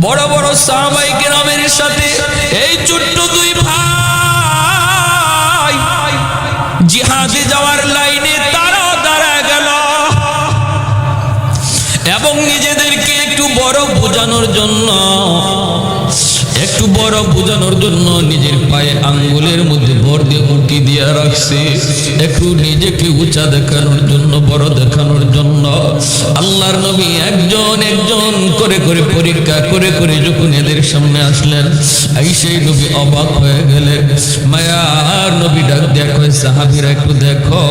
বড় বড় সাহাবাই কেরামের সাথে এই ছোট্ট দুই ভাই জিহাদে যাওয়ার লাইনে তারা দাঁড়া গেল। এবং নিজেদেরকে একটু বড় বোঝানোর জন্য একটু বড় বোঝানোর জন্য নিজের পায়ে আঙ্গুলের মধ্যে ভর দিয়ে উঁকি দিয়ে রাখছে। একটু নিজেকে উঁচা দেখানোর জন্য, বড় দেখানোর জন্য। আল্লাহর নবী একজন একজন করে করে পরীক্ষা করে করে যখন এদের সামনে আসলেন, এই সেই নবী অবাক হয়ে গেলেন। মায়ার নবী ডাক দেখো সাহাবিরা একটু দেখো।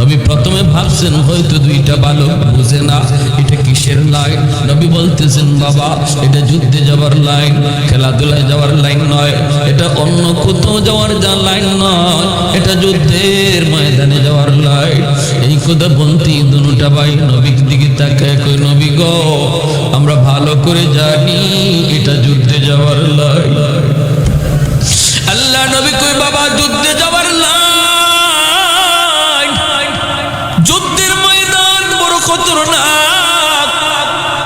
নবী প্রথমে ভাবছেন, হয়তো দুইটা বালক বুঝে না, এটা কিসের লাইন? নবী বলতেছেন, বাবা, এটা যুদ্ধে যাওয়ার লাইন। খেলাধুলায় যাওয়ার লাইন নয়, এটা অন্য কোথাও যাওয়ার যা লাইন নয়, এটা যুদ্ধের ময়দানে যাওয়ার লাইন। এই কথা বলতে দুটা ভাই নবীর দিকে কই নবী গো, আমরা ভালো করে জানি এটা যুদ্ধে যাওয়ার লাইন। আল্লাহ নবী কই, বাবা, যুদ্ধে যাওয়ার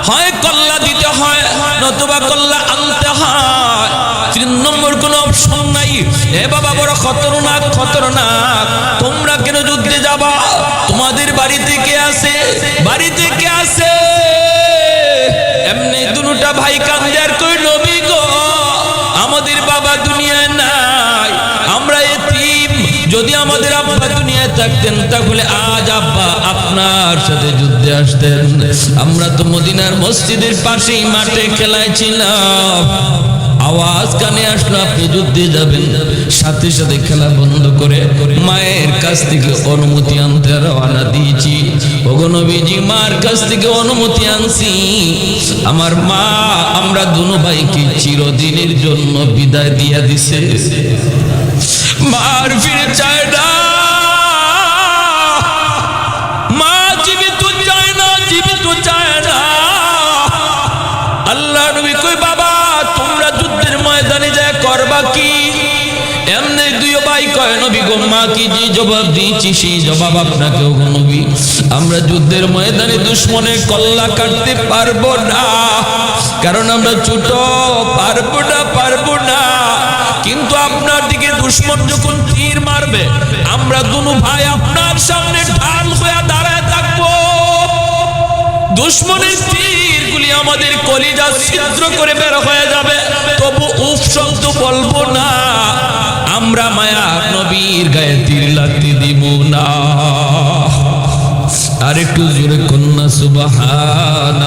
হয় কল্লা দিতে হয়, নতুবা কল্লা বাবা বড় খতরনাক খতরনাক। তোমরা কেন যুদ্ধে যাবা? তোমাদের বাড়িতে কে আছে? বাড়িতে কে আছে? এমনি দুটা ভাই কান্দার কই নবী গো? আমাদের বাবা দুনিয়ায় নাই। আমরা এতিম। যদি আমাদের আব্বা দুনিয়ায় থাকতেন, তাহলে আজ আব্বা আপনার সাথে যুদ্ধে আসতেন। আমরা তো মদিনার মসজিদের পাশেই মাঠে খেলাইছিলাম। আওয়াজ কানে আসলো, আপনি যুদ্ধে যাবেন। সাথে সাথে খেলা বন্ধ করে মায়ের কাছ থেকে অনুমতি আনতে রওনা দিয়েছি। ভগনবীজি মার কাছ থেকে অনুমতি আনছি। আমার মা, আমরা দুনো ভাইকে চিরদিনের জন্য বিদায় দিয়া দিছে। মার ফিরে চায় কয় মা কি যে জবাব দিয়েছি, সেই জবাব আপনাকেও আমরা যুদ্ধের ময়দানে দুশ্মনের কল্লা কাটতে পারব না। কারণ আমরা ছোট, পারব না পারব না। কিন্তু আপনার দিকে দুশ্মন যখন তীর মারবে, আমরা দুনো ভাই আপনার সামনে ঢাল হয়ে দাঁড়ায় থাকব। দুশ্মনের তীরগুলি আমাদের কলিজা ছিদ্র করে বের হয়ে যাবে। তবু উফ শব্দ বলব না। আমরা মায়া নবীর গায়ে তীর লাগতে দিব না। আর একটু জোরে কন্যা সুবাহান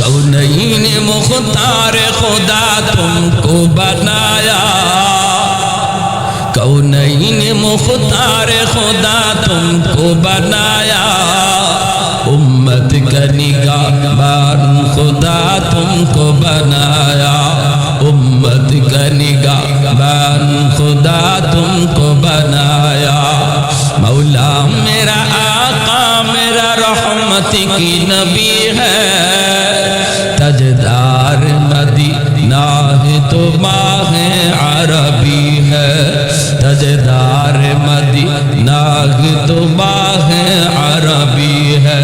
কৌনইন মুখতার খোদা তুমকো বানায়া। কৌনইন মুখতার খোদা তুমকো বানায়া। উম্মত কা নিগাহবান খোদা তুমকো বানায়া। উম্মত কা নিগাহ निगाहबान खुदा तुमको बनाया। मौला मेरा आका, मेरा रहमत की नबी है। तजदार मदीना है तो माह अरबी है। तजदार मदीना है तो माह अरबी है।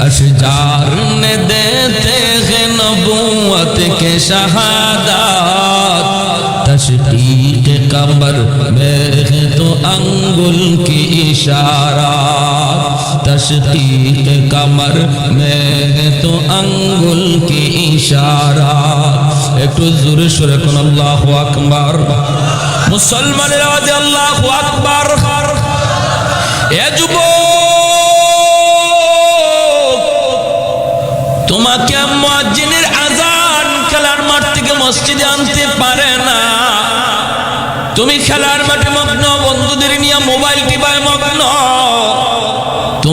अशजार ने देते हैं नबूवत के शहादात انگل کی اشارہ تشقیق کمر میں تو انگل کی اشارہ একটু জোরে সুরে কোন আল্লাহ আকবার মুসলমানের আজ আল্লাহ আকবার এ যুবক তোমাকে মজ্জিনের আজান খেলার মাঠ থেকে মসজিদে আনতে পারে না। তুমি খেলার মাঠে মোবাইল টিপায় মগ্ন।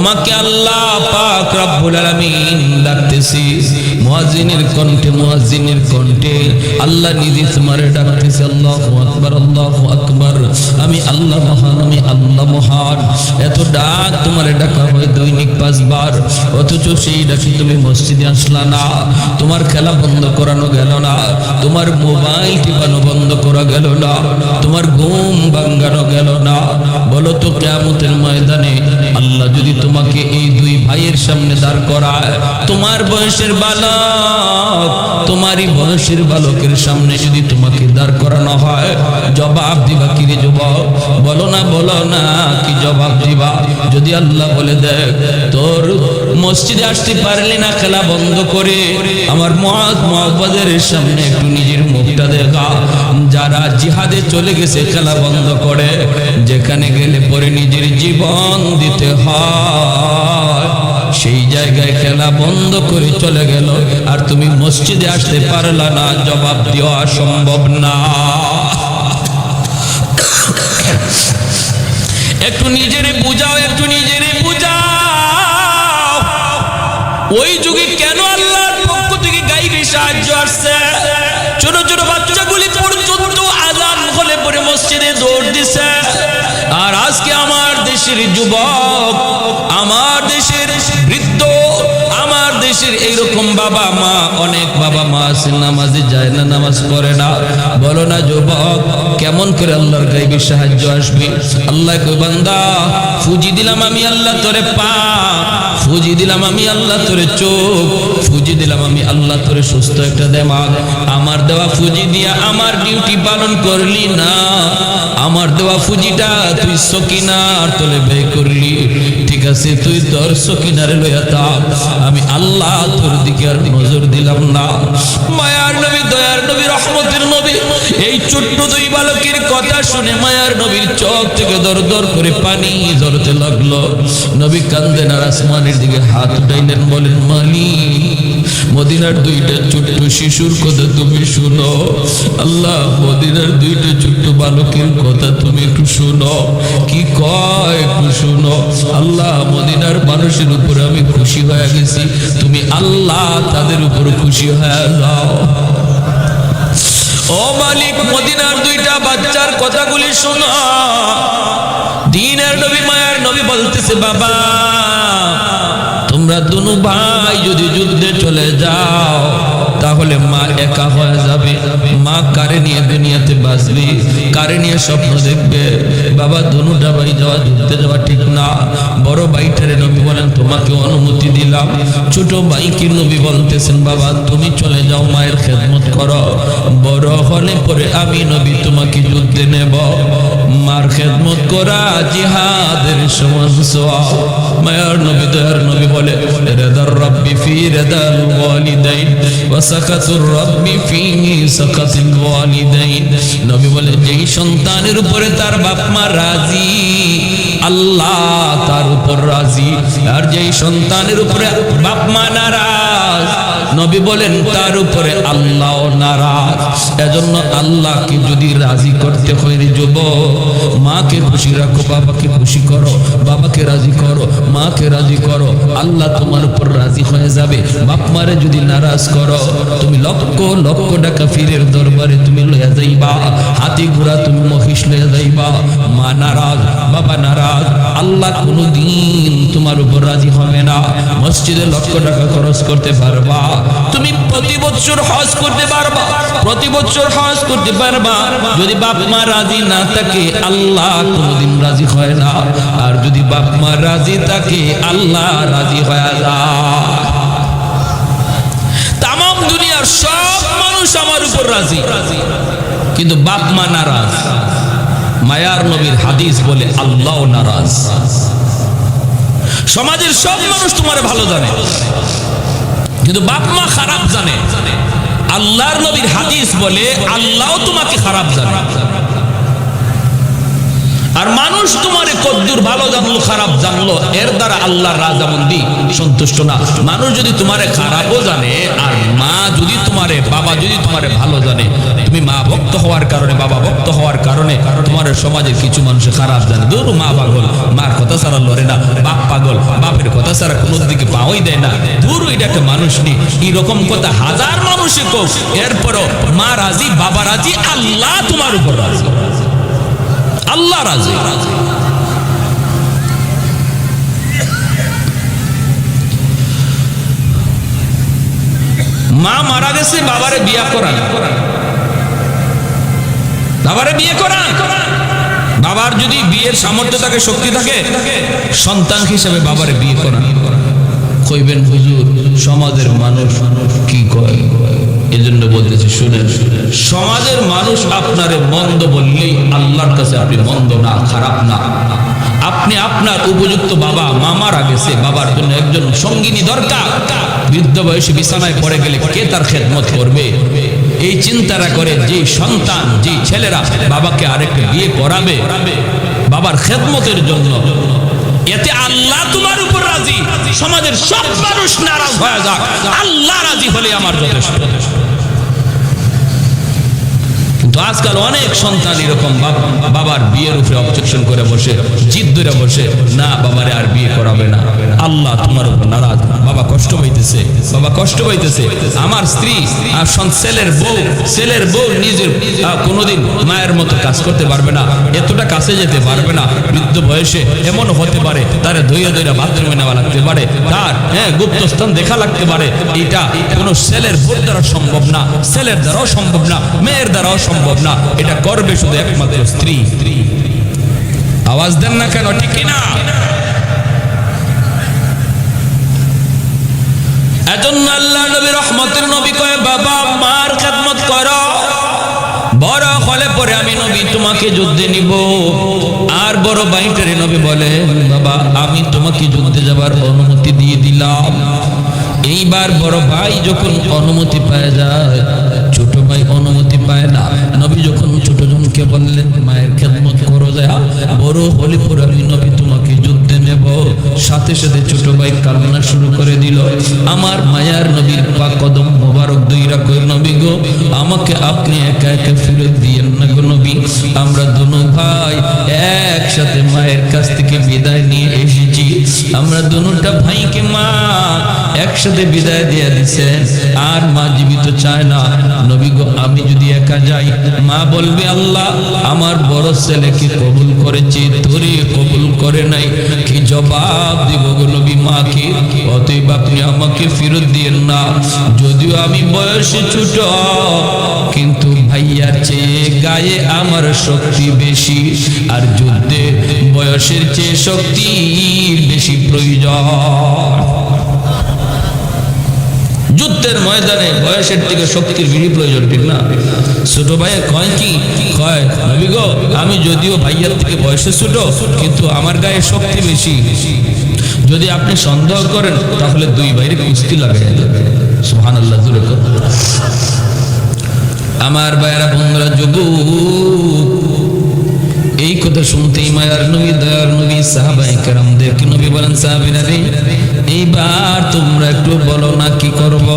তোমাকে আল্লাহ পাক রব্বুল আলামিন ডাকতেছি। মুয়াজ্জিনের কণ্ঠে মুয়াজ্জিনের কণ্ঠে। আল্লাহ নিজে তোমারে ডাকতেছে, আল্লাহু আকবার আল্লাহু আকবার। আমি আল্লাহ মহান, আমি আল্লাহ মহান। এত ডাক তোমারে ডাকা হয় দৈনিক পাঁচবার। অথচ সেই ডাকে তুমি মসজিদে আসলা না। তোমার খেলা বন্ধ করানো গেল না। তোমার মোবাইল টিপানো বন্ধ করা গেল না। তোমার ঘুম ভাঙ্গানো গেল না। বলো তো কেমতের ময়দানে আল্লাহ যদি তোমাকে এই দুই ভাইয়ের সামনে দাঁড় করায়। তোমার বয়সের বালক, তোমারই বয়সের বালকের সামনে যদি তোমাকে দাঁড় করানো হয়, জবাব দিবা কি রে যুবক? বলো না বলো না, কি জবাব দিবা? যদি আল্লাহ বলে দেখ তোর মসজিদে আসতে পারলি না, খেলা বন্ধ করে। আমার মহাজ মহাবাদের সামনে একটু নিজের মুখটা দেখা। যারা জিহাদে চলে গেছে, খেলা বন্ধ করে। যেখানে গেলে পরে নিজের জীবন দিতে হয়। সেই জায়গায় খেলা বন্ধ করে চলে গেল। আর তুমি মসজিদে আসতে পারলা না, জবাব দেওয়া সম্ভব না। একটু নিজেরে বুঝাও, একটু নিজেরে বুঝাও। ওই যুগে কেন আল্লাহর পক্ষ থেকে গাইবে সাহায্য আসছে? ছোট ছোট বাচ্চাগুলি পর্যন্ত আজান হলে পরে মসজিদে দৌড় দিছে। আর আজকে আমার দেশের যুবক আমার দেশের এইরকম বাবা মা, অনেক বাবা মা আছে, নামাজে যায় না, নামাজ পড়ে না। বলো না যুবক, কেমন করে আল্লাহর গাইবে সাহায্য আসবে? আল্লাহ কই বান্দা, ফুজি দিলাম আমি আল্লাহ তোরে পা, ফুজি দিলাম আমি আল্লাহ তোরে চোখ, ফুজি দিলাম আমি আল্লাহ তোরে সুস্থ একটা দেমাগ। আমার দেওয়া ফুজি দিয়া আমার ডিউটি পালন করলি না, আমার দেওয়া ফুজিটা তুই সকিনার তোলে ব্যয় করলি। ঠিক আছে, তুই তোর সকিনারে লইয়া থাক। আমি আল্লাহ তোর দিকে আর নজর দিলাম না। মায়ার নবী, দয়ার নবী, রহমতের নবী, এই ছোট্ট দুই বালকের কথা শুনে মায়ার নবীর চোখ থেকে দর দর করে পানি ঝরতে লাগল। নবী কান্দেন আর আসমানের দিকে হাত উঠাইলেন, বলেন মালি মদিনার দুইটা ছোট্ট শিশুর কথা তুমি শুনো। আল্লাহ, মদিনার দুইটা ছোট্ট বালকের কথা তুমি একটু শুনো। কি কয়, একটু শুনো। আল্লাহ, মদিনার মানুষের উপরে আমি খুশি হয়ে গেছি। তুমি আল্লাহ তাদের উপর খুশি হয়ে যাও। ও মালিক, মদিনার দুইটা বাচ্চার কথাগুলি শোনো। দিনের নবী, মায়ের নবী বলতেছে, বাবা তোমরা দুনু ভাই যদি যুদ্ধে চলে যাও, তাহলে মা একা হয়ে যাবে। মা কারে নিয়ে দুনিয়াতে বাঁচবে? কারে নিয়ে স্বপ্ন দেখবে? বাবা, দুনুটা ভাই যাওয়া, যুদ্ধে যাওয়া ঠিক না। বড় ভাইটারে নবী বলেন, তোমাকে অনুমতি দিলাম। ছোট ভাইকে নবী বলতেছেন, বাবা, তুমি চলে যাও, মায়ের খেদমত করো। বড় হলে পরে আমি নবী তোমাকে যুদ্ধে নেব। মার খেদমত করা জিহাদের সমান মায়ার নবী, দয়ার নবী বলে রেদার الرب في رضا الوالدين, وسخط الرب في سخط الوالدين. নবী বলে, যেই সন্তানের উপরে তার বাপ মা রাজি, আল্লাহ তার উপর রাজি। আর যেই সন্তানের উপরে বাপ মা নারাজ নবী বলেন, তার উপরে আল্লাহ নারাজ। এজন্য আল্লাহকে যদি রাজি করতে হয় যুব মাকে খুশি রাখো, বাবাকে খুশি করো, বাবাকে রাজি করো, মাকে রাজি করো। আল্লাহ তোমার উপর রাজি হয়ে যাবে। বাপ মারে যদি নারাজ করো, তুমি লক্ষ লক্ষ টাকা ফিরের দরবারে তুমি লয়ে যাইবা। হাতি ঘোড়া তুমি মহিষ লয়ে যাইবা। মা নারাজ, বাবা নারাজ। আল্লাহ কোনোদিন তোমার উপর রাজি হবে না। মসজিদে লক্ষ টাকা খরচ করতে পারবা। তুমি প্রতি বছর হজ করতে পারবা। প্রতি বছর হজ করতে পারবা। যদি বাপ মা রাজি না থাকে, আল্লাহ কোনোদিন রাজি হয় না। আর যদি বাপ মা রাজি থাকে, আল্লাহ রাজি হয়ে যায়। তাম দুনিয়ার সব মানুষ আমার উপর রাজি। কিন্তু বাপ মা নারাজ। মায়ার নবীর হাদিস বলে আল্লাহ নারাজ। সমাজের সব মানুষ তোমার ভালো জানে। কিন্তু বাপ মা খারাপ জানে। আল্লাহর নবীর হাদিস বলে আল্লাহ তোমাকে খারাপ জানে। আর মানুষ তোমার কদ্দুর ভালো জানলো, খারাপ জানলো, এর দ্বারা আল্লাহর রাজামন্দি সন্তুষ্ট না। মানুষ যদি তোমারে খারাপও জানে, আর মা যদি তোমারে বাবা যদি তোমারে ভালো জানে, তুমি মা ভক্ত হওয়ার কারণে, বাবা ভক্ত হওয়ার কারণে তোমার সমাজের কিছু মানুষ খারাপ জানে। ধরু মা পাগল, মার কথা ছাড়া লড়ে না, বাপ পাগল, বাপের কথা ছাড়া কোনো দিকে পাওয়াই দেয় না। ধরু এটা একটা মানুষ নেই, এরকম কথা হাজার মানুষে কোক এরপরও মা রাজি, বাবা রাজি, আল্লাহ তোমার উপর রাজি। আল্লাহ রাজি। মা মারা গেছে, বাবারে বিয়া করান। বাবারে বিয়ে করান। বাবার যদি বিয়ের সামর্থ্য থাকে, শক্তি থাকে, সন্তান হিসেবে বাবারে বিয়ে করান। কইবেন, হুজুর, সমাজের মানুষ কি কয়? এজন্য বলতেছি, শুনেন, সমাজের মানুষ আপনারে মন্দ বললেই আল্লাহর কাছে আপনি মন্দ না, খারাপ না। আপনি আপনার উপযুক্ত বাবা, মামার মামারা গেছে বাবার জন্য একজন সঙ্গিনী দরকার। বৃদ্ধ বয়সে বিছানায় পড়ে গেলে কে তার খেদমত করবে? এই চিন্তাটা করে যে সন্তান যে ছেলেরা বাবাকে আরেকটা বিয়ে করাবে, বাবার খেদমতের জন্য। এতে আল্লাহ তোমার উপর রাজি। সমাজের সব মানুষ নারাজ হয়ে যাক। আল্লাহ রাজি হলে আমার যথেষ্ট। কিন্তু আজকাল অনেক সন্তান এরকম বাবার বিয়ের উপরে অবজেকশন করে বসে, জিদ ধরে বসে, না, বাবারে আর বিয়ে করাবে না। আল্লাহ তোমার উপর নারাজ। বাবা কষ্ট পাইতেছে, বাবা কষ্ট পাইতেছে। আমার স্ত্রী আর ছেলের বউ ছেলের বউ নিজের কোনোদিন মায়ের মতো কাজ করতে পারবে না, এতটা কাছে যেতে পারবে না। বৃদ্ধ বয়সে এমন হতে পারে, তারে ধৈর্য ধৈর্য বাথরুমে নেওয়া লাগতে পারে, তার হ্যাঁ গুপ্তস্থান দেখা লাগতে পারে। এটা কোনো ছেলের বোর দ্বারা সম্ভব না, ছেলের দ্বারাও সম্ভব না, মেয়ের দ্বারাও সম্ভব না। এটা করবে শুধু একমাত্র স্ত্রী। আওয়াজ দেন না কেন, ঠিক না? এজন্য আল্লাহ নবী রহমতের নবী বাবা, মার খেদমত করো। বড় হলে পরে আমি নবী তোমাকে যুদ্ধে নিব। আর বড় বাইটারে নবী বলে, বাবা, আমি তোমাকে যুদ্ধে যাবার অনুমতি দিয়ে দিলাম। এইবার বড় ভাই যখন অনুমতি পায় যায়, ছোট ভাই অনুমতি পায় না। নবী যখন ছোট জনকে বললেন, মায়ের খেদমত করো যায় বড় হলে পরে আমি নবী তোমাকে যুদ্ধে নেব। সাথে সাথে ছোট ভাই কান্না শুরু করে দিল, আমার মায়ার নবীর পা কদম মোবারক দুইরা কই নবী গো, আমাকে আপনি একা একা ফিরত দিয়েন না গো নবী। আমরা দুনো ভাই একসাথে মায়ের কাছ থেকে বিদায় নিয়ে এসেছি। আমরা দুটা ভাইকে মা একসাথে বিদায় দিয়ে দিছেন আর মা জীবিত চায় না। নবী গো, আমি যদি একা যাই, মা বলবে, আল্লাহ, আমার বড় ছেলেকে কবুল করেছি তোরে কবুল করে নাই। কি জবাব দিব গো নবী মাকে? অতএব আপনি আমাকে ফেরত দিয়েন না। যদিও আমি বয়সে ছোট, কিন্তু ভাইয়ার চেয়ে গায়ে আমার শক্তি বেশি। আর যুদ্ধে বয়সের চেয়ে শক্তি বেশি প্রয়োজন। যুদ্ধের ময়দানে বয়সের থেকে শক্তির বেশি প্রয়োজন, ঠিক না? ছোট ভাইয়ের কয় কি? কয় গো, আমি যদিও ভাইয়ার থেকে বয়সে ছোট, কিন্তু আমার গায়ে শক্তি বেশি। যদি আপনি সন্দেহ করেন, তাহলে দুই ভাইয়ের কুস্তি লাগাই সুহান আল্লাহ কর। আমার ভাইয়েরা, বন্ধুরা, যুবক এই কথা শুনতেই মায়ার নবী, দয়ার নবী সাহাবাই কারামদেরকে নবী বলেন সাহাবিরা রে এইবার তোমরা একটু বলো না কি করব?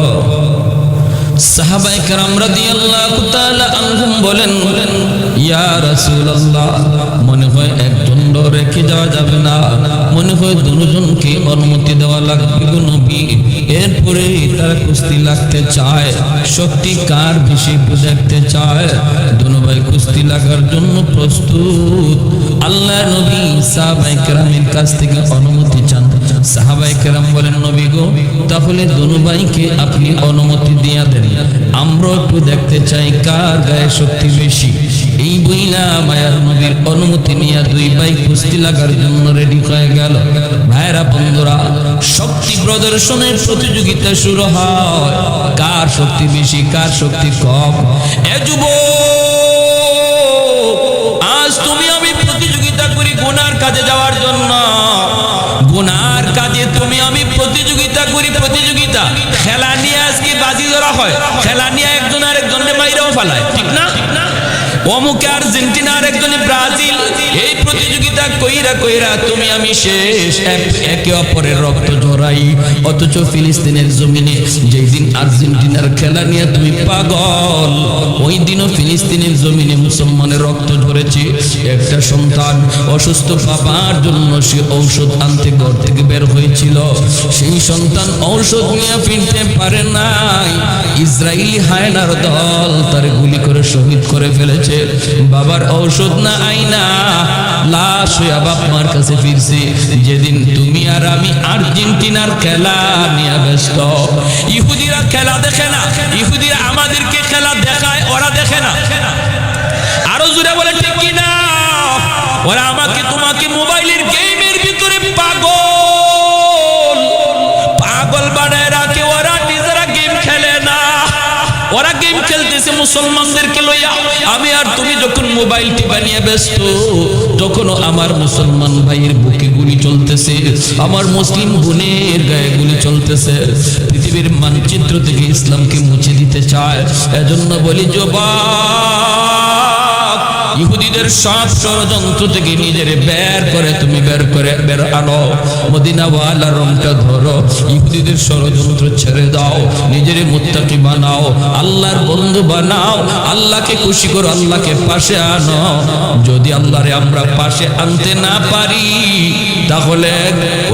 সাহাবাই কেরাম রাদিয়াল্লাহু তাআলা আনহুম বলেন, ইয়া রাসূলুল্লাহ, মনে হয় একজন রেখে যাওয়া যাবে না। মনে হয় দুজনকে অনুমতি দেওয়া লাগবে নবী। এরপরে তারা কুস্তি লাগতে চায়। শক্তি কার বেশি দেখতে চায়? দুনো ভাই কুস্তি লাগার জন্য প্রস্তুত। আল্লাহ নবী সাহাবাই কেরামের কাছ থেকে অনুমতি চান। সাহাবাই কেরাম বলেন, নবী গো, তাহলে দুনো ভাইকে আপনি অনুমতি দিয়া দেন। আমরা একটু দেখতে চাই কার গায়ে শক্তি বেশি। এই বইলা মায়ার নবীর অনুমতি নিয়ে দুই ভাই কুস্তি লাগার জন্য রেডি হয়ে গেল। ভাইরা, বন্ধুরা, শক্তি প্রদর্শনের প্রতিযোগিতা শুরু হয়। কার শক্তি বেশি, কার শক্তি কম? এ যুবক, আজ তুমি আমি প্রতিযোগিতা করি গুনার কাজে যাওয়ার জন্য। গুনার কাজে তুমি আমি প্রতিযোগিতা করি প্রতিযোগিতা। খেলা নিয়ে আজকে বাজি ধরা হয়। খেলা নিয়ে একজন আর একজনের মাইরাও ফেলায়, ঠিক না? অমুকে আর্জেন্টিনা আর একজনে ব্রাজিল। এই প্রতিযোগিতা কইরা কইরা তুমি আমি শেষ। একে অপরের রক্ত ঝরাই অথচ ফিলিস্তিনের জমিনে যেই দিন আর্জেন্টিনার খেলা নিয়ে তুমি পাগল ওই দিনও ফিলিস্তিনের জমিনে মুসলমানের রক্ত ঝরেছে। একটা সন্তান অসুস্থ বাবার জন্য সে ঔষধ আনতে ঘর থেকে বের হয়েছিল। সেই সন্তান ঔষধ নিয়ে ফিরতে পারে নাই। ইসরায়েলি হায়নার দল তার গুলি করে শহীদ করে ফেলেছে। বাবার ঔষধ না আইনা, লাশ হইয়া কাছে ফিরছি। যেদিন তুমি আর আমি আর্জেন্টিনার খেলা নিয়ে ব্যস্ত। ইহুদিরা খেলা দেখে না, ইহুদিরা আমাদেরকে খেলা দেখায়, ওরা দেখে না। আরও জুড়ে বলে, ঠিক কিনা? ওরা আমাকে, তোমাকে মোবাইলের গেমের মুসলমানদেরকে লইয়া আমি আর তুমি যখন মোবাইলটি বানিয়ে নিয়ে ব্যস্ত যখন আমার মুসলমান ভাইয়ের বুকে গুলি চলতেছে, আমার মুসলিম বোনের গায়ে গুলি চলতেছে, পৃথিবীর মানচিত্র থেকে ইসলামকে মুছে দিতে চায়, এজন্য বলি, জবাব ইহুদিদের সব ষড়যন্ত্র থেকে নিজের বের করে, তুমি বের করে বের আনো। মদিনাওয়ালা রংটা ধরো, ইহুদিদের ষড়যন্ত্র ছেড়ে দাও, নিজের মুত্তাকি বানাও, আল্লাহর বন্ধু বানাও, আল্লাহকে খুশি করো, আল্লাহকে পাশে আনো। যদি আল্লাহরে আমরা পাশে আনতে না পারি, তাহলে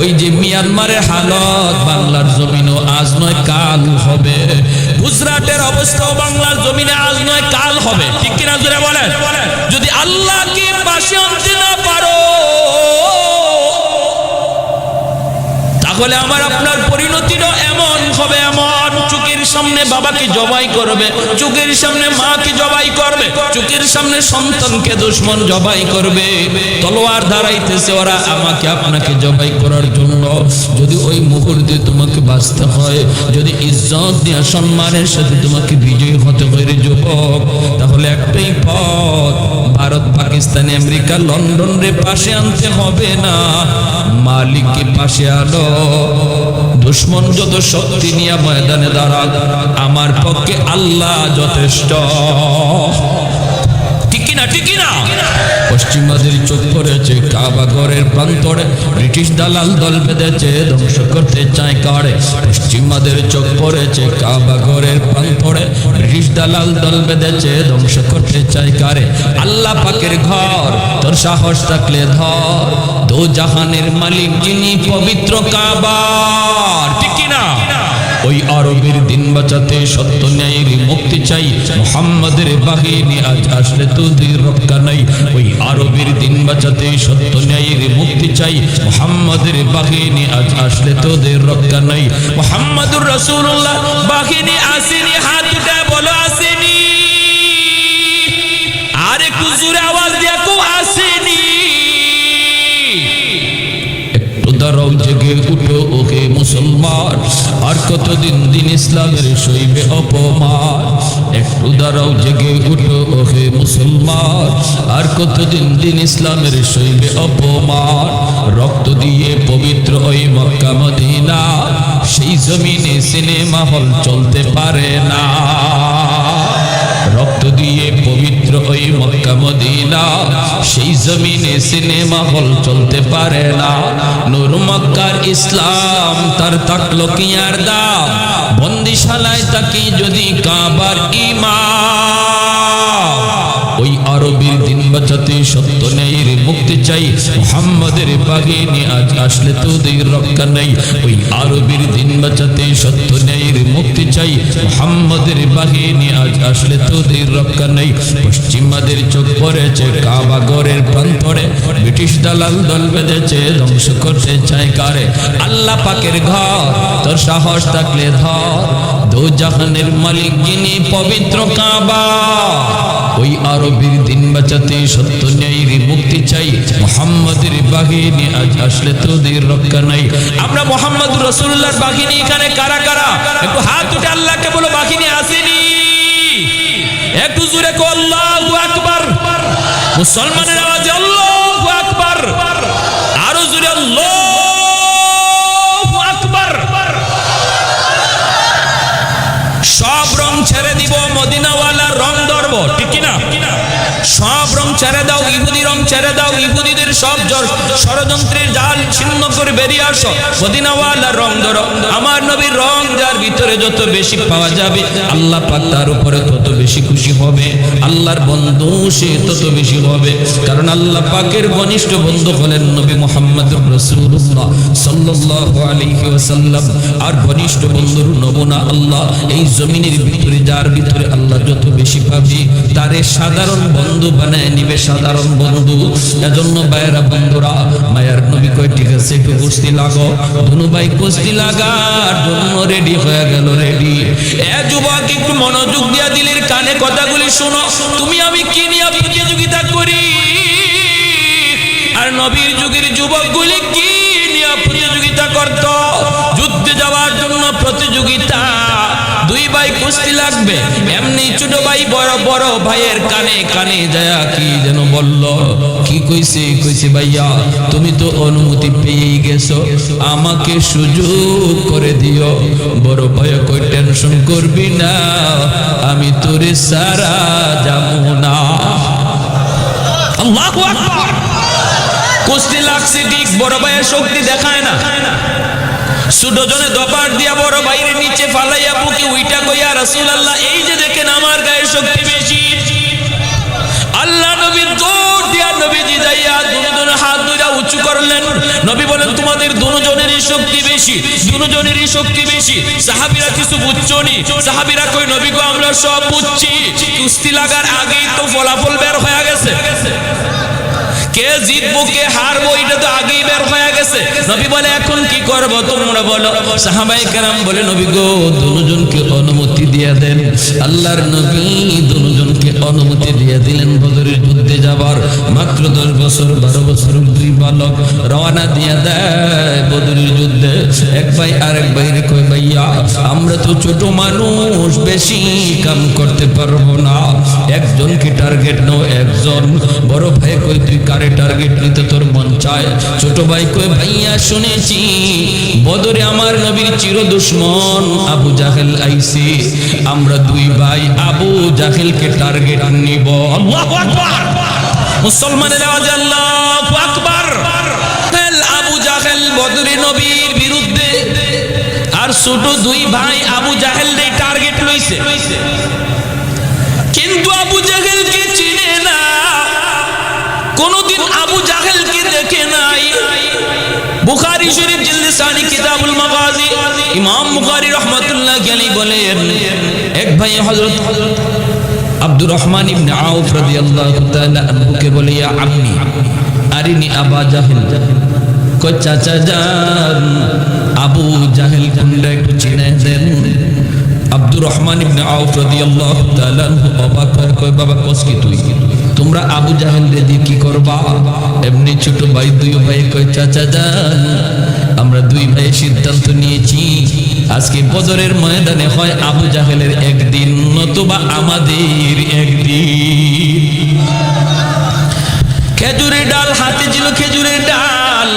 ওই যে মিয়ানমারের হালত, বাংলার জমিনও আজ নয়, কাল হবে। গুজরাটের অবস্থা বাংলার জমিনে আজ নয়, কাল হবে। ঠিক কিনা জোরে বলেন? যদি আল্লাহকে পাশে আনতে না পারো, তাহলে আমার আপনার পরিণতিটা এমন হবে, এমন। চোখের সামনে বাবাকে জবাই করবে সামনে মাকে জবাই করবে সামনে সন্তানকে দুশ্মন জবাই করবে। তলোয়ার দাঁড়াইতেছে ওরা, আমাকে আপনাকে জবাই করার জন্য। যদি ওই মুহূর্তে তোমাকে বাঁচতে হয়, যদি ইজ্জত দিয়া সম্মানের সাথে তোমাকে বিজয়ী হতে হয় যুবক, তাহলে একটাই পথ, ভারত, পাকিস্তান, আমেরিকা, লন্ডন রে পাশে আনতে হবে না। মালিককে পাশে আনো। দুশ্মন যত শক্তি নিয়ে ময়দানে দাঁড়া আমার পক্ষে আল্লাহ যথেষ্ট। ঠিক কিনা ঠিক কিনা? পশ্চিমাদের চোখ পড়েছে কাবা ঘরের প্রান্তরে ব্রিটিশ দালাল দল বেঁধেছে, ধ্বংস করতে চায় কারে? পশ্চিমাদের চোখ পড়েছে কাবা ঘরের প্রান্তরে ব্রিটিশ দালাল দল বেঁধেছে, ধ্বংস করতে চায় কারে? আল্লাহ পাকের ঘর, তোর সাহস থাকলে ধর। দো জাহানের মালিক যিনি পবিত্র কাবার ঠিক কিনা? ওই আরবের দিন বাঁচাতে সত্য ন্যায়ের মুক্তি চাই। মোহাম্মদের বাহিনী আজ আসলে তোদের রক্ষা নাই। ওই আরবের দিন বাঁচাতে সত্য ন্যায়ের মুক্তি চাই। মোহাম্মদের বাহিনী আজ আসলে তোদের রক্ষা নাই। মোহাম্মদুর রসুল্লাহ বাহিনী আসেনি হাত উঠে বলো আসেনি। আর একটু জোরে আওয়াজ দেখো আসেনি। দাঁড়াও জেগে উঠো ওকে মুসলমান। আর কতদিন দিন ইসলামের সইবে অপমান? একটু দাঁড়াও, জেগে উঠো ওকে মুসলমান। আর কতদিন দিন ইসলামের সইবে অপমান? রক্ত দিয়ে পবিত্র ওই মক্কা মদিনা, সেই জমিনে সিনেমা হল চলতে পারে না। দিয়ে পবিত্র ওই মক্কা মদিনা, সেই জমিনে সিনেমা হল চলতে পারে না। নূর মক্কার ইসলাম তার তাকলো কি আর দা বন্দিশালায় তাকে যদি কাবার ইমান। আরবের দিন বাঁচাতে সত্য নেই রে, মুক্তি চাই। মোহাম্মদের বাগিনী আজ আসলে তোদের রক্ষা নেই। ওই আরবের দিন বাঁচাতে সত্য নেই রে, মুক্তি চাই। মোহাম্মদের বাহিনী আজ আসলে তোদের রক্ষা নেই। পশ্চিমাদের চোখ পড়েছে, কাবা গড়ের প্রান্তরে ব্রিটিশ দালাল দল বেঁধেছে, ধ্বংস করতে চায় কারে? আল্লাহ পাকের ঘর, তোর সাহস থাকলে ধর। দো জাহানের মালিক যিনি পবিত্র কাবা। ওই আরবের দিন বাঁচাতে সত্য ন্যায়ের মুক্তি চাই। মোহাম্মদের বাহিনী আজ আসলে তোদের রক্ষা নাই। আমরা মোহাম্মদ রসুল্লাহর বাহিনী এখানে কারা কারা? একটু হাত উঠে আল্লাহকে বলো, বাহিনী আসেনি। একটু কো, আল্লাহু আকবার। মুসলমানের আওয়াজে আল্লাহু আকবার। আরও জোরে, আল্লাহু ছেড়ে দাও সব জ- ষড়যন্ত্রের জাল ছিন্ন করে বেরিয়ে আসো। মদিনাওয়ালা রং ধরো। আমার নবীর রং যার ভিতরে যত বেশি পাওয়া যাবে, আল্লাহ পাক তার উপরে তত বেশি খুশি হবে। আল্লাহর বন্ধু সে তত বেশি হবে। কারণ আল্লাহ পাকের ঘনিষ্ঠ বন্ধু হলেন নবী মোহাম্মদ রসুল্লাহ সাল্লাল্লাহু আলাইহি ওয়াসাল্লাম। আর ঘনিষ্ঠ বন্ধুর নমুনা আল্লাহ এই জমিনের ভিতরে, যার ভিতরে আল্লাহ যত বেশি পাবি, তারে সাধারণ বন্ধু বানায় নিবে সাধারণ বন্ধু। এজন্য বাইরা বন্ধুরা, মায়ার নবী কয়, ঠিক আছে, একটু কুস্তি লাগো। ধনু ভাই, কুস্তি লাগার জন্য রেডি হয়ে গেল রেডি এ যুবক, একটু মনোযোগ দিয়া দিলের কানে কথাগুলি শোনো। তুমি আমি কি নিয়ে প্রতিযোগিতা করি? আর নবীর যুগের যুবকগুলি কি নিয়ে প্রতিযোগিতা করত? যুদ্ধে যাওয়ার জন্য প্রতিযোগিতা দুই ভাই কুস্তি লাগবে, এমনি ছোট ভাই বড় বড় ভাইয়ের কানে কানে যায় কি যেন বলল, কি কইছে কইছে ভাইয়া, তুমি তো অনুমতি পেয়ে গেছো, আমাকে সুযোগ করে দিও, বড় ভাই কই টেনশন করবি না, আমি তোরে সারা যাব না। আল্লাহু আকবার। কুস্তি লাগছে ঠিক, বড় ভাইয়ের শক্তি দেখায় না। ছোট জনে দপার দিয়া বড় বাইরে নিচে ফালাইয়া বুকে উইটা কইয়া রাসূল আল্লাহ এই যে দেখেন আমার গায়ে শক্তি বেশি। আল্লাহ নবী দৌড় দিয়া নবীজি যাইয়া দুজন হাত দুইটা উঁচু করলেন। নবী বলেন, তোমাদের দুজনেরই শক্তি বেশি, দুজনেরই শক্তি বেশি। সাহাবীরা কিছু বুঝছনি সাহাবীরা কই নবী গো, আমরা সব বুঝছি। কুস্তি লাগার আগেই তো ফলাফল বের হয়ে গেছে। কে জিতবো, কে হারবো, এটা তো আগেই বের হয়ে গেছে। নবী বলে, এখন কি করব? তোমরা বলো। সাহাবাই কেরাম বলে, নবী গো, দুজনকে অনুমতি দিয়ে দেন। আল্লাহর নবী দুজনকে অনুমতি দিয়ে দিলেন বদরের যুদ্ধে যাবার। মাত্র দশ বছর, বারো বছর, দুই বালক রওনা দিয়ে দেয় বদরের যুদ্ধে। এক ভাই আরেক ভাইরে কই ভাইয়া, আমরা তো ছোট মানুষ, বেশি কাম করতে পারব না। একজনকে টার্গেট নাও, একজন। বড় ভাই কই তুই কারে টার্গেট নিতে তোর মন চায়? ছোট ভাই কই ভাইয়া, শুনেছি বদরে আমার নবীর চির দুশ্মন আবু জাহেল আইসি। আমরা দুই ভাই আবু জাহেলকে টার্গেট নিব। আল্লাহু আকবার। মুসলমানের আওয়াজ আল্লাহু আকবার। আবু জাহেল বদরে নবীর বিরুদ্ধে। আর ছোট দুই ভাই আবু জাহেল টার্গেট লইছে। কিন্তু আবু জাহেলকে চিনে না। কোনদিন আবু জাহেলকে দেখে নাই। বুখারী শরীফ জিলদ সানি কিতাবুল ইমাম বুখারী রহমাতুল্লাহ আলাইহি বলেন, এক ভাই হযরত আব্দুর রহমান ইবনে আউফ রাদিয়াল্লাহু তাআলা আনহুকে বলে, ইয়া আম্মি, আরিনি আবা জাহেল। কো চাচা জান, আবু জাহেল কোনটা একটু চিনে দেন। আব্দুর রহমান ইবনে আউফ রাদিয়াল্লাহু তাআলা আনহু অবাক হয়ে কয়, বাবা, কস কি তুই? তোমরা আবু জাহেল দিয়ে কি করবা? এমনি ছোট ভাই, দুই ভাই কয়, চাচা যান আমরা দুই ভাই সিদ্ধান্ত নিয়েছি। আজকে বদরের ময়দানে হয় আবু জাহেলের একদিন, নতুবা আমাদের একদিন। খেজুরের ডাল, হাতে ছিল খেজুরের ডাল।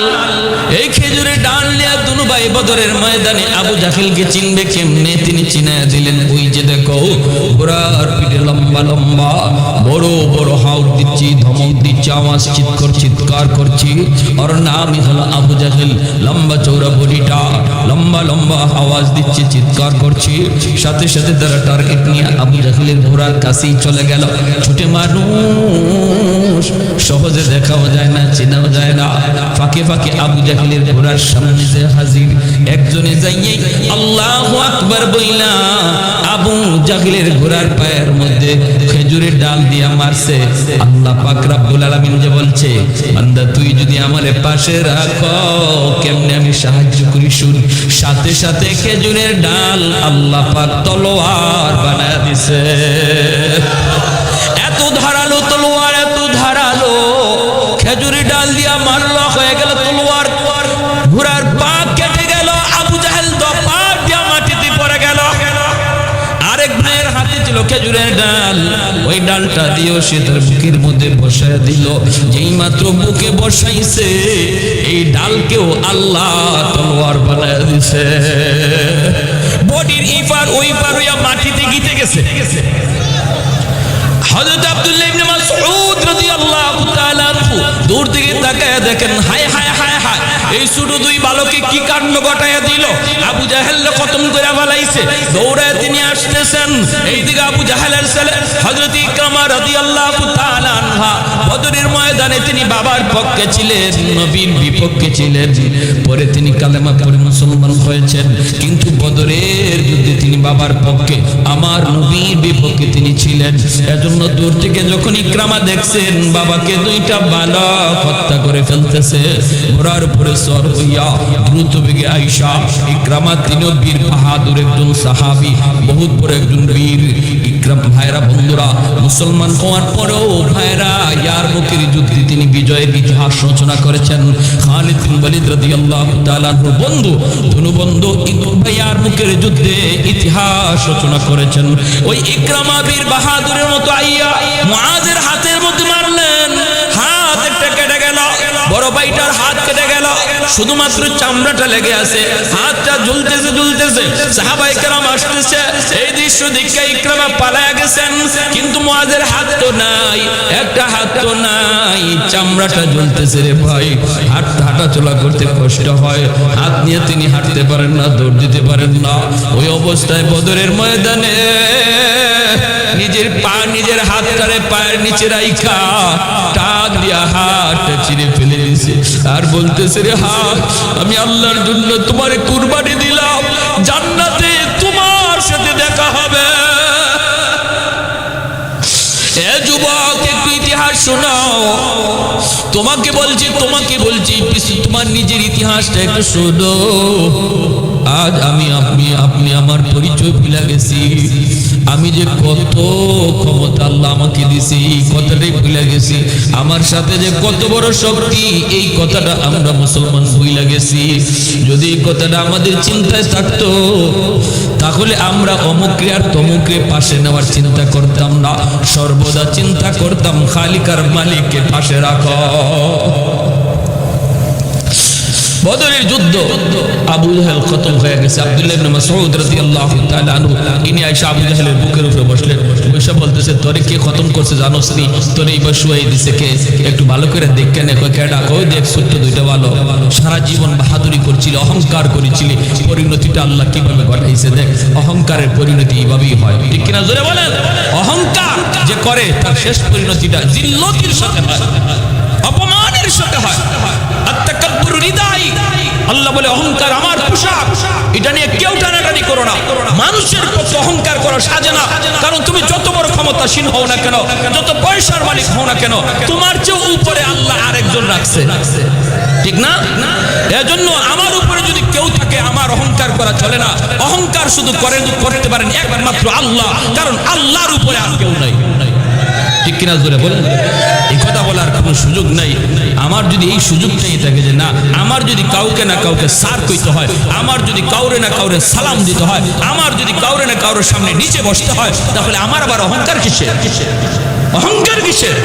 এই খেজুরের ডাল নিয়ে দুনু ভাই বদরের ময়দানে আবু জাহিলকে চিনবে কেমনে? তিনি চিনায় দিলেন, ওই যে দেখো, ঘোড়ার পিঠে লম্বা লম্বা, বড় বড় হাউট দিচ্ছি, ধমক দিচ্ছি, আওয়াজ চিৎকর, চিৎকার করছি। ওর নামই হলো আবু জাহিল। লম্বা চৌড়া বডিটা, লম্বা লম্বা আওয়াজ দিচ্ছে, চিৎকার করছি। সাথে সাথে তারা টার্গেট নিয়ে আবু জাহিলের ঘোড়ার কাছেই চলে গেল। ছুটে মানুষ, সহজে দেখাও যায় না, চেনাও যায় না। ফাঁকে ফাঁকে আবু জাহিলের ঘোড়ার সামনে যে হাজির। একজনে যাইয়ে আল্লাহ আকবার বইলা, আবু জাহিলের ঘোড়ার পায়ের মধ্যে খেজুরের ডাল দিয়া মারছে। আল্লাহ পাক রাব্বুল আলামিন যে বলছে, বান্দা, তুই যদি আমারে পাশে রাখো, কেমনে আমি সাহায্য করি শুন। সাথে সাথে খেজুরের ডাল আল্লাহ পাক তলোয়ার বানায় দিছে। এত ধারালো খেজুরের ডাল, ওই ডালটা দিয়েও সে তার বুকের মধ্যে বসায় দিল। যেই মাত্র বুকে বসাইছে, এই ডালকেও আল্লাহ তলোয়ার বানায় দিছে। বডির ওই পার মাটিতে গিতে গেছে। হযরত আব্দুল্লাহ ইবনে মাসউদ রাদিয়াল্লাহু তাআলা দূর থেকে তাকায় দেখেন, হায় হায় হায় এই ছোট দুই বালকে কি কাণ্ড ঘটায়া দিল? আবু জাহেল খতম করে ফেলাইছে। দৌড়ায় তিনি আসতেছেন। এইদিকে আবু জাহেলের ছেলে হযরত ইকরামা রাদিয়াল্লাহু তাআলা আনহা বদরের ময়দানে তিনি বাবার পক্ষে ছিলেন, নবীর বিপক্ষে ছিলেন। পরে তিনি কালেমা পড়ে মুসলমান হয়েছেন। কিন্তু বদরের যুদ্ধে তিনি বাবার পক্ষে, আমার নবীর বিপক্ষে তিনি ছিলেন। এজন্য দূর থেকে যখন ইকরামা দেখছেন, বাবাকে দুইটা বালক হত্যা করে ফেলতেছে। ঘোড়ার উপরে সর হইয়া দ্রুত বেগে আইসা ইকরামা তিনিও বীর বাহাদুর একজন সাহাবী, বহুত বড় একজন বীর। ইকরাম ভাইরা, বন্ধুরা, মুসলমান হওয়ার পরেও ভাইরা ইয়ার মুখের যুদ্ধে তিনি বিজয়ের ইতিহাস রচনা করেছেন। খালিদ বিন ওয়ালিদ রাদিয়াল্লাহু তাআলার বন্ধু ধনু বন্ধু ইয়ার মুখের যুদ্ধে ইতিহাস রচনা করেছেন। ওই ইকরামা বীর বাহাদুরের মতো আইয়া মুআজের হাতের মধ্যে মারলেন। বড় ভাইটার হাত কেটে গেল। শুধুমাত্র চামড়াটা লেগে আছে। হাতটা ঝুলতেছে ঝুলতেছে। সাহাবাই কেরাম আসতেছে। এই দৃশ্য দেখে ইকরামা পালায়া গেছেন। কিন্তু মুআজের হাত তো নাই, একটা হাত তো নাই। চামড়াটা ঝুলতেছে রে ভাই। হাত হাঁটা চলা করতে কষ্ট হয়। হাত নিয়ে তিনি হাঁটতে পারেন না, দৌড় দিতে পারেন না। ওই অবস্থায় বদরের ময়দানে নিজের পা নিজের হাতটারে পায়ের নিচে রাইখা, টাক দিয়া হাত চিরে আর বলতেছে রে হা আমি আল্লাহর জন্য তোমার কুরবানি দিলাম জান্নাতে তোমাকে বলছি তোমাকে বলছি তোমার নিজের ইতিহাসটা একটু শোনো। আজ আমি আপনি আপনি আমার পরিচয় ভুলে গেছি। আমি যে কত ক্ষমতা আল্লাহ আমাকে দিছে এই কথাটাই ভুলে গেছি। আমার সাথে যে কত বড় শক্তি, এই কথাটা আমরা মুসলমান ভুলে গেছি। যদি এই কথাটা আমাদের চিন্তায় থাকতো, তাহলে আমরা অমুকরে আর তমুকরে পাশে নেওয়ার চিন্তা করতাম না। সর্বদা চিন্তা করতাম, খালিকার মালিককে পাশে রাখো। বদরের যুদ্ধ আবু জাহেল খতম হয়ে গেছে। আব্দুল্লাহ ইবনে মাসউদ রাদিয়াল্লাহু তাআলা আনহু, ইনি আয়েশা আবু জাহেলের বুকের উপরে বসলেন। বসে বলতেছে, তোরে কে খতম করছে জানোস নি? তোরে দিছে কে? একটু ভালো করে দেখ কেন কেডা, কই দেখ দুইটা ভালো। সারা জীবন বাহাদুরি করছিল, অহংকার করেছিল। পরিণতিটা আল্লাহ কীভাবে ঘটাইছে দেখ? অহংকারের পরিণতি এইভাবেই হয়। ঠিক কিনা জোরে বলেন? অহংকার যে করে, তার শেষ পরিণতিটা জিল্লতির সাথে হয়। অপমানের সাথে হয়। আল্লাহ বলে, অহংকার আমার পোশাক। এটা নিয়ে কেউ টানাটানি করো না। মানুষের পক্ষে অহংকার করা সাজে না। কারণ তুমি যত বড় ক্ষমতাসীন হও না কেন, যত পয়সার মালিক হও না কেন, তোমার চেয়ে উপরে আল্লাহ আরেকজন রাখছে। ঠিক না? এজন্য আমার উপরে যদি কেউ থাকে, আমার অহংকার করা চলে না। অহংকার শুধু করেন করতে পারেন একমাত্র আল্লাহ। কারণ আল্লাহর উপরে আর কেউ নাই। ঠিক কিনা জোরে বলেন। এই কথা বলার কোনো সুযোগ নাই। আমার যদি এই সুযোগটাই থাকে যে না, আমার যদি কাউকে না কাউকে সার কইতে হয়, আমার যদি কাউরে না কাউরে সালাম দিতে হয়, আমার যদি কাউরে না কাউরের সামনে নিচে বসতে হয়, তাহলে আমার আবার অহংকার কিসের? অহংকার কিসের?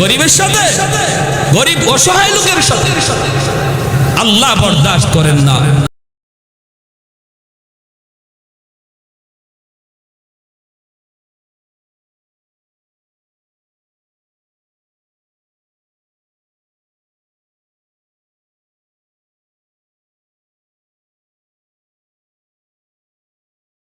গরিবের সাথে? গরিব অসহায় লোকের সাথে? আল্লাহ বরদাস্ত করেন না।